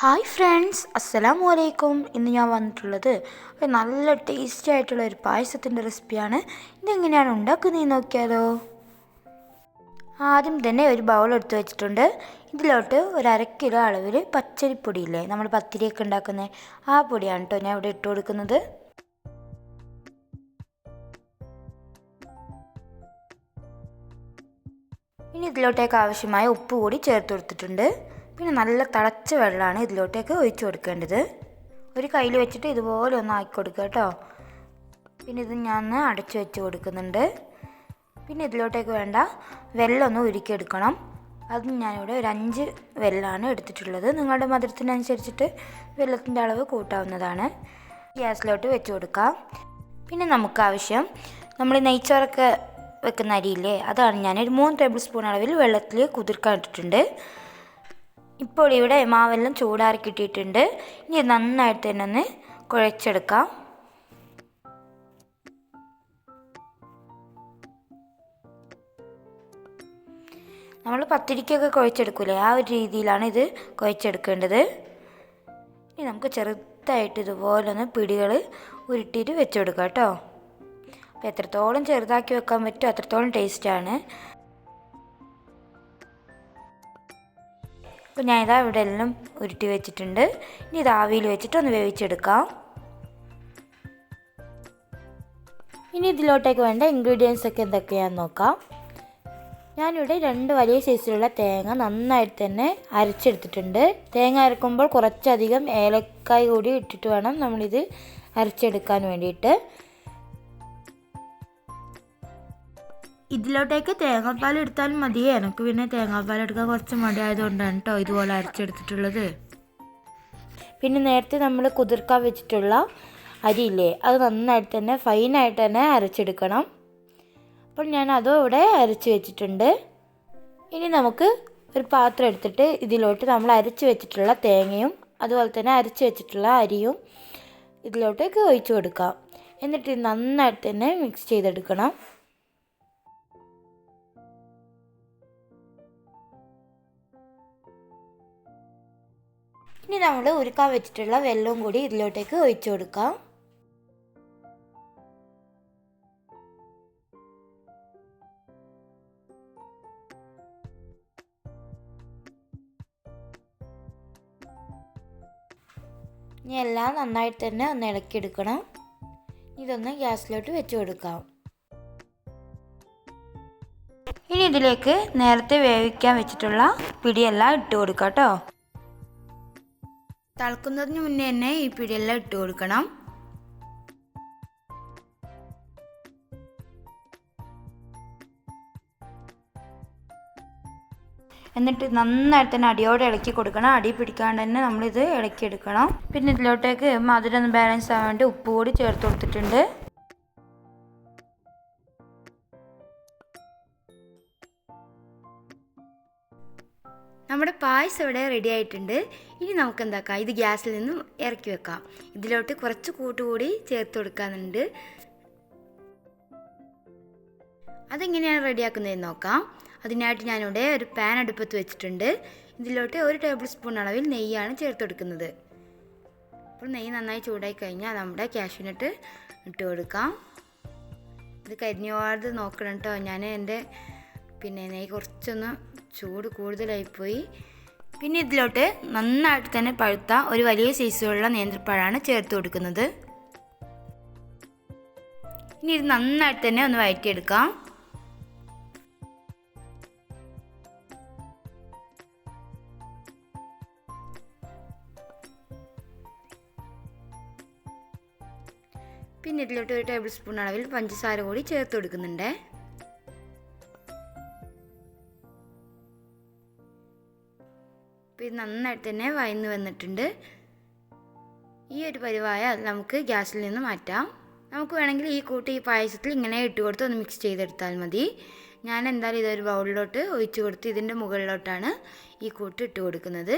Hi friends അസ്സലാമു വലൈക്കും ഇന്ന് ഞാൻ വന്നിട്ടുള്ളത് ഒരു നല്ല ടേസ്റ്റി ആയിട്ടുള്ള ഒരു പായസത്തിന്റെ റെസിപ്പിയാണ്. ഇതെങ്ങനെയാണ് ഉണ്ടാക്കുന്നത് നോക്കിയാലോ. ആദ്യം തന്നെ ഒരു ബൗൾ എടുത്ത് വെച്ചിട്ടുണ്ട്. ഇതിലോട്ട് ഒരു അര കിലോ അളവിൽ പച്ചരിപ്പൊടിയില്ലേ നമ്മൾ പത്തിരിയൊക്കെ ഉണ്ടാക്കുന്ന ആ പൊടിയാണ് കേട്ടോ ഞാൻ ഇവിടെ ഇട്ട് കൊടുക്കുന്നത്. ഇനി ഇതിലോട്ടേക്ക് ആവശ്യമായ ഉപ്പ് കൂടി ചേർത്ത് കൊടുത്തിട്ടുണ്ട്. പിന്നെ നല്ല തിളച്ച വെള്ളമാണ് ഇതിലോട്ടേക്ക് ഒഴിച്ചു കൊടുക്കേണ്ടത്. ഒരു കയ്യിൽ വെച്ചിട്ട് ഇതുപോലെ ഒന്ന് ആക്കി കൊടുക്കുക കേട്ടോ. പിന്നെ ഇത് ഞാൻ അടച്ചു വെച്ച് കൊടുക്കുന്നുണ്ട്. പിന്നെ ഇതിലോട്ടേക്ക് വേണ്ട വെള്ളം ഒന്ന് ഉരുക്കിയെടുക്കണം അത് ഞാനിവിടെ ഒരു അഞ്ച് വെല്ലാണ് എടുത്തിട്ടുള്ളത്. നിങ്ങളുടെ മധുരത്തിനനുസരിച്ചിട്ട് വെള്ളത്തിന്റെ അളവ് കൂട്ടാവുന്നതാണ്. ഗ്യാസിലോട്ട് വെച്ച് കൊടുക്കാം. പിന്നെ നമുക്ക് ആവശ്യം നമ്മൾ നെയ്ച്ചോറൊക്കെ വെക്കുന്ന അരിയില്ലേ? അതാണ്. ഞാനൊരു മൂന്ന് ടേബിൾ സ്പൂൺ അളവിൽ വെള്ളത്തിൽ കുതിർക്കാൻ ഇട്ടിട്ടുണ്ട്. ഇപ്പോൾ ഇവിടെ മാവെല്ലാം ചൂടാറി കിട്ടിയിട്ടുണ്ട്. ഇനി നന്നായിട്ട് തന്നെ ഒന്ന് കുഴച്ചെടുക്കാം. നമ്മൾ പത്തിരിക്കൊക്കെ കുഴച്ചെടുക്കൂലേ? ആ ഒരു രീതിയിലാണ് ഇത് കുഴച്ചെടുക്കേണ്ടത്. ഇനി നമുക്ക് ചെറുതായിട്ട് ഇതുപോലെ ഒന്ന് പിടികൾ ഉരുട്ടിയിട്ട് വെച്ചെടുക്കാം കേട്ടോ. അപ്പോൾ എത്രത്തോളം ചെറുതാക്കി വെക്കാൻ പറ്റുമോ അത്രത്തോളം ടേസ്റ്റാണ്. അപ്പോൾ ഞാൻ ഇതാ ഇവിടെ എല്ലാം ഉരുട്ടി വെച്ചിട്ടുണ്ട്. ഇനി ഇത് ആവിയിൽ വെച്ചിട്ട് ഒന്ന് വേവിച്ചെടുക്കാം. ഇനി ഇതിലോട്ടേക്ക് വേണ്ട ഇൻഗ്രീഡിയൻസ് ഒക്കെ എന്തൊക്കെയാണെന്ന് നോക്കാം. ഞാനിവിടെ രണ്ട് വലിയ സൈസിലുള്ള തേങ്ങ നന്നായിട്ട് തന്നെ അരച്ചെടുത്തിട്ടുണ്ട്. തേങ്ങ അരക്കുമ്പോൾ കുറച്ചധികം ഏലക്കായ് കൂടി ഇട്ടിട്ട് വേണം നമ്മളിത് അരച്ചെടുക്കാൻ വേണ്ടിയിട്ട്. ഇതിലോട്ടേക്ക് തേങ്ങാപ്പാൽ എടുത്താലും മതിയേ. എനിക്ക് പിന്നെ തേങ്ങാപ്പാൽ എടുക്കാൻ കുറച്ച് മടിയായതുകൊണ്ടാണ് കേട്ടോ ഇതുപോലെ അരച്ചെടുത്തിട്ടുള്ളത്. പിന്നെ നേരത്തെ നമ്മൾ കുതിർക്കാൻ വെച്ചിട്ടുള്ള അരിയില്ലേ അത് നന്നായിട്ട് തന്നെ ഫൈനായിട്ട് തന്നെ അരച്ചെടുക്കണം. അപ്പോൾ ഞാൻ അതും ഇവിടെ അരച്ച് വെച്ചിട്ടുണ്ട്. ഇനി നമുക്ക് ഒരു പാത്രം എടുത്തിട്ട് ഇതിലോട്ട് നമ്മൾ അരച്ച് വെച്ചിട്ടുള്ള തേങ്ങയും അതുപോലെ തന്നെ അരച്ച് വെച്ചിട്ടുള്ള അരിയും ഇതിലോട്ടേക്ക് ഒഴിച്ചു കൊടുക്കാം. എന്നിട്ട് നന്നായിട്ട് തന്നെ മിക്സ് ചെയ്തെടുക്കണം. ഇനി നമ്മൾ ഉരുക്കാൻ വെച്ചിട്ടുള്ള വെള്ളവും കൂടി ഇതിലോട്ടേക്ക് ഒഴിച്ചു കൊടുക്കാം. ഇനി എല്ലാം നന്നായിട്ട് തന്നെ ഒന്ന് ഇളക്കിയെടുക്കണം ഇതൊന്ന് ഗ്യാസിലോട്ട് വെച്ച് കൊടുക്കാം. ഇനി ഇതിലേക്ക് നേരത്തെ വേവിക്കാൻ വെച്ചിട്ടുള്ള പിടിയെല്ലാം ഇട്ട് കൊടുക്കാം കേട്ടോ. തിളക്കുന്നതിന് മുന്നേ തന്നെ ഈ പിടിയെല്ലാം ഇട്ട് കൊടുക്കണം. എന്നിട്ട് നന്നായിട്ട് തന്നെ അടിയോടെ ഇളക്കി കൊടുക്കണം. അടി പിടിക്കാണ്ട് തന്നെ നമ്മളിത് ഇളക്കിയെടുക്കണം. പിന്നെ ഇതിലോട്ടേക്ക് മധുരം ഒന്ന് ബാലൻസ് ആവാൻ വേണ്ടി ഉപ്പ് കൂടി ചേർത്ത് കൊടുത്തിട്ടുണ്ട്. നമ്മുടെ പായസം ഇവിടെ റെഡി ആയിട്ടുണ്ട്. ഇനി നമുക്ക് എന്താക്കാം? ഇത് ഗ്യാസിൽ നിന്നും ഇറക്കി വെക്കാം. ഇതിലോട്ട് കുറച്ച് കൂട്ടുകൂടി ചേർത്ത് കൊടുക്കാനുണ്ട്. അതെങ്ങനെയാണ് റെഡിയാക്കുന്നതെന്ന് നോക്കാം. അതിനായിട്ട് ഞാനിവിടെ ഒരു പാൻ അടുപ്പത്ത് വെച്ചിട്ടുണ്ട്. ഇതിലോട്ട് ഒരു ടേബിൾ സ്പൂൺ അളവിൽ നെയ്യാണ് ചേർത്ത് കൊടുക്കുന്നത്. അപ്പോൾ നെയ്യ് നന്നായി ചൂടായി കഴിഞ്ഞാൽ നമ്മുടെ കാഷ്യൂനട്ട് ഇട്ട് കൊടുക്കാം. ഇത് കരിഞ്ഞോട് നോക്കണം കേട്ടോ. ഞാൻ എന്റെ പിന്നെ നെയ്യ് കുറച്ചൊന്ന് ചൂട് കൂടുതലായിപ്പോയി. പിന്നെ ഇതിലോട്ട് നന്നായിട്ട് തന്നെ പഴുത്ത ഒരു വലിയ സൈസിലുള്ള നേന്ത്രപ്പഴമാണ് ചേർത്ത് കൊടുക്കുന്നത്. ഇനി ഇത് നന്നായിട്ട് തന്നെ ഒന്ന് വഴറ്റിയെടുക്കാം പിന്നെ ഇതിലോട്ട് ഒരു ടേബിൾ സ്പൂൺ അളവിൽ പഞ്ചസാര കൂടി ചേർത്ത് കൊടുക്കുന്നുണ്ട്. ഇത് നന്നായിട്ട് തന്നെ വയന്ന് വന്നിട്ടുണ്ട്. ഈ ഒരു പരിവായ നമുക്ക് ഗ്യാസിൽ നിന്ന് മാറ്റാം. നമുക്ക് വേണമെങ്കിൽ ഈ കൂട്ടി ഈ പായസത്തിൽ ഇങ്ങനെ ഇട്ട് കൊടുത്ത് ഒന്ന് മിക്സ് ചെയ്തെടുത്താൽ മതി. ഞാൻ എന്തായാലും ഇതൊരു ബൗളിലോട്ട് ഒഴിച്ചു കൊടുത്ത് ഇതിന്റെ മുകളിലോട്ടാണ് ഈ കൂട്ട് ഇട്ട് കൊടുക്കുന്നത്.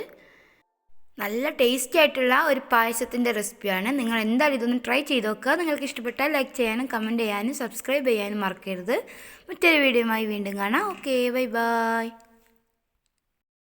നല്ല ടേസ്റ്റി ആയിട്ടുള്ള ഒരു പായസത്തിന്റെ റെസിപ്പിയാണ് നിങ്ങൾ എന്തായാലും ഇതൊന്ന് ട്രൈ ചെയ്ത് നോക്കുക. നിങ്ങൾക്ക് ഇഷ്ടപ്പെട്ടാൽ ലൈക്ക് ചെയ്യാനും കമന്റ് ചെയ്യാനും സബ്സ്ക്രൈബ് ചെയ്യാനും മറക്കരുത്. മറ്റൊരു വീഡിയോയുമായി വീണ്ടും കാണാം. Okay bye bye